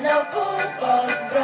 no good for.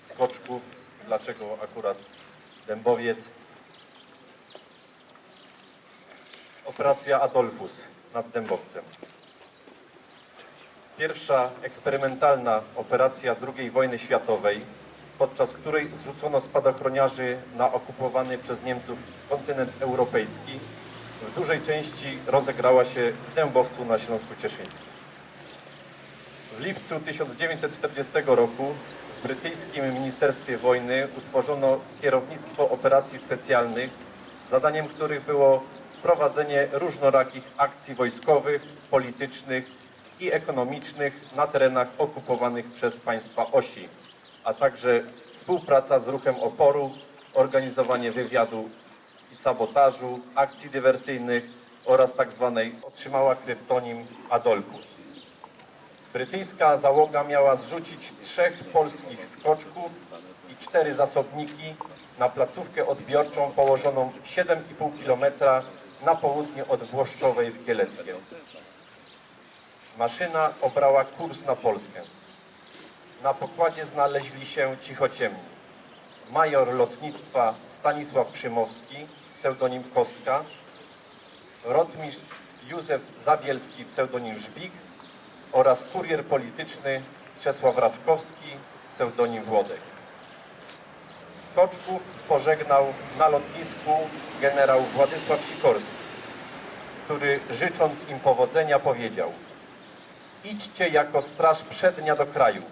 Skoczków. Dlaczego akurat Dębowiec? Operacja Adolfus nad Dębowcem. Pierwsza eksperymentalna operacja II wojny światowej, podczas której zrzucono spadochroniarzy na okupowany przez Niemców kontynent europejski, w dużej części rozegrała się w Dębowcu na Śląsku Cieszyńskim. W lipcu 1940 roku w brytyjskim Ministerstwie Wojny utworzono kierownictwo operacji specjalnych, zadaniem których było prowadzenie różnorakich akcji wojskowych, politycznych i ekonomicznych na terenach okupowanych przez państwa osi, a także współpraca z ruchem oporu, organizowanie wywiadu i sabotażu, akcji dywersyjnych oraz tzw. otrzymała kryptonim Adolfus. Brytyjska załoga miała zrzucić trzech polskich skoczków i cztery zasobniki na placówkę odbiorczą położoną 7,5 km na południe od Włoszczowej w Kieleckiem. Maszyna obrała kurs na Polskę. Na pokładzie znaleźli się cichociemni. Major lotnictwa Stanisław Przymowski, pseudonim Kostka, rotmistrz Józef Zabielski, pseudonim Żbik oraz kurier polityczny Czesław Raczkowski, pseudonim Włodek. Skoczków pożegnał na lotnisku generał Władysław Sikorski, który życząc im powodzenia powiedział Idźcie jako straż przednia do kraju.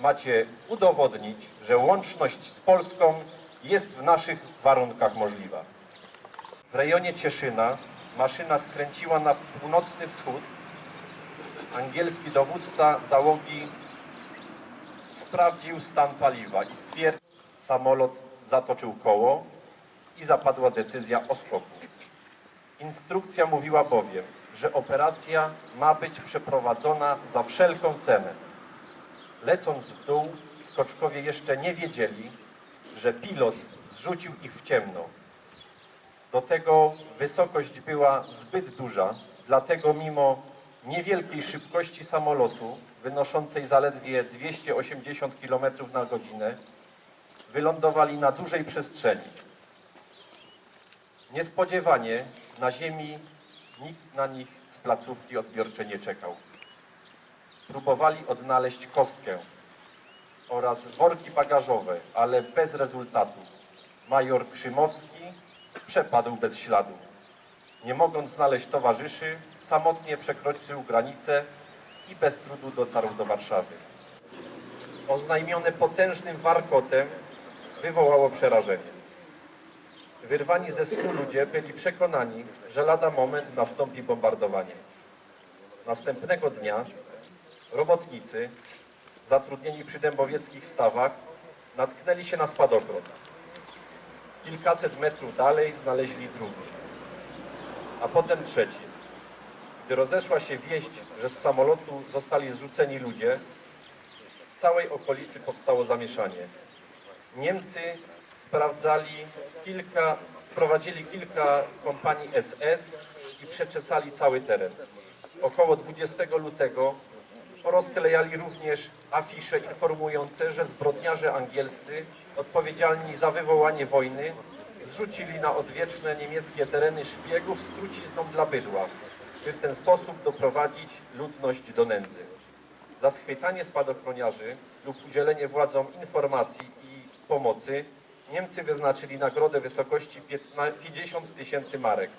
Macie udowodnić, że łączność z Polską jest w naszych warunkach możliwa. W rejonie Cieszyna maszyna skręciła na północny wschód angielski dowódca załogi sprawdził stan paliwa i stwierdził, samolot zatoczył koło i zapadła decyzja o skoku. Instrukcja mówiła bowiem, że operacja ma być przeprowadzona za wszelką cenę. Lecąc w dół, skoczkowie jeszcze nie wiedzieli, że pilot zrzucił ich w ciemno. Do tego wysokość była zbyt duża, dlatego mimo niewielkiej szybkości samolotu, wynoszącej zaledwie 280 km na godzinę, wylądowali na dużej przestrzeni. Niespodziewanie na ziemi nikt na nich z placówki odbiorczej nie czekał. Próbowali odnaleźć kostkę oraz worki bagażowe, ale bez rezultatu. Major Krzymowski przepadł bez śladu. Nie mogąc znaleźć towarzyszy, samotnie przekroczył granicę i bez trudu dotarł do Warszawy. Oznajmione potężnym warkotem wywołało przerażenie. Wyrwani ze snu ludzie byli przekonani, że lada moment nastąpi bombardowanie. Następnego dnia robotnicy zatrudnieni przy dębowieckich stawach natknęli się na spadochron. Kilkaset metrów dalej znaleźli drugi, a potem trzeci. Gdy rozeszła się wieść, że z samolotu zostali zrzuceni ludzie, w całej okolicy powstało zamieszanie. Niemcy sprawdzali kilka, sprowadzili kilka kompanii SS i przeczesali cały teren. Około 20 lutego rozklejali również afisze informujące, że zbrodniarze angielscy odpowiedzialni za wywołanie wojny zrzucili na odwieczne niemieckie tereny szpiegów z trucizną dla bydła, by w ten sposób doprowadzić ludność do nędzy. Za schwytanie spadochroniarzy lub udzielenie władzom informacji i pomocy Niemcy wyznaczyli nagrodę wysokości 15 50 tysięcy marek,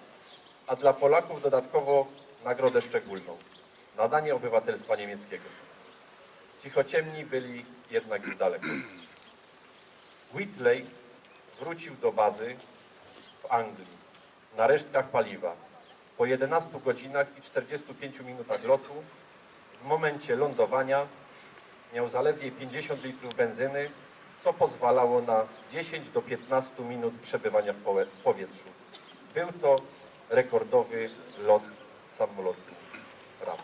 a dla Polaków dodatkowo nagrodę szczególną nadanie obywatelstwa niemieckiego. Cichociemni byli jednak już daleko. Whitley wrócił do bazy w Anglii na resztkach paliwa. Po 11 godzinach i 45 minutach lotu, w momencie lądowania, miał zaledwie 50 litrów benzyny, co pozwalało na 10 do 15 minut przebywania w powietrzu. Był to rekordowy lot samolotu RAF.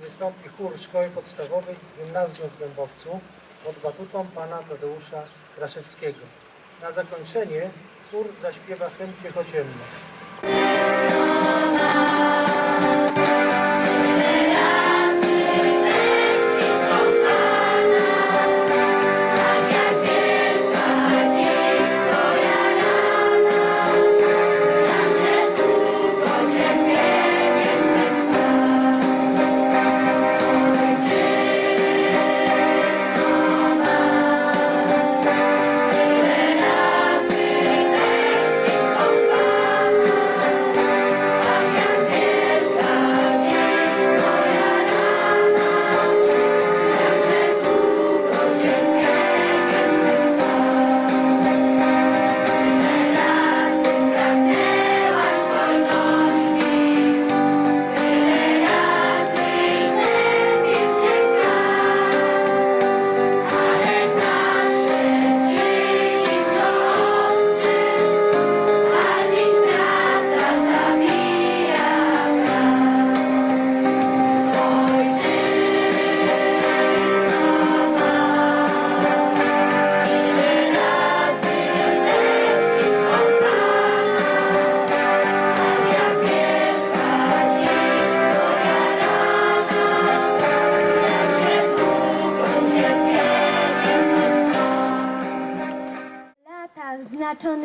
Wystąpi chór Szkoły Podstawowej Gimnazjum w Dębowcu pod batutą pana Tadeusza Kraszewskiego. Na zakończenie chór zaśpiewa hymn Ciechociemny.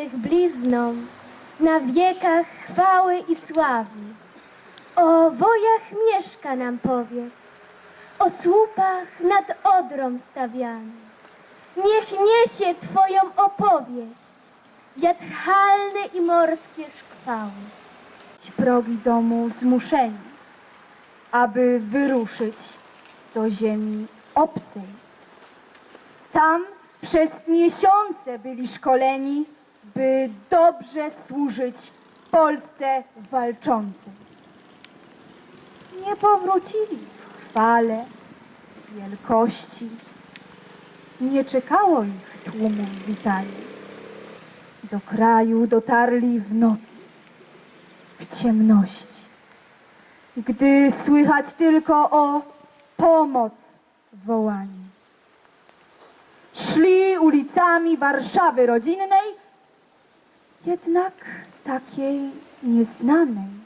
Znaczonych blizną, na wiekach chwały i sławy. O wojach mieszka nam powiedz, o słupach nad Odrą stawiany. Niech niesie Twoją opowieść, wiatralne i morskie szkwały. progi domu zmuszeni, aby wyruszyć do ziemi obcej. Tam przez miesiące byli szkoleni, by dobrze służyć Polsce walczącej. Nie powrócili w chwale, wielkości. Nie czekało ich tłumów witania. Do kraju dotarli w nocy w ciemności, gdy słychać tylko o pomoc wołanie. Szli ulicami Warszawy rodzinnej, jednak takiej nieznanej.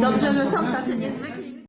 Dobrze, że są.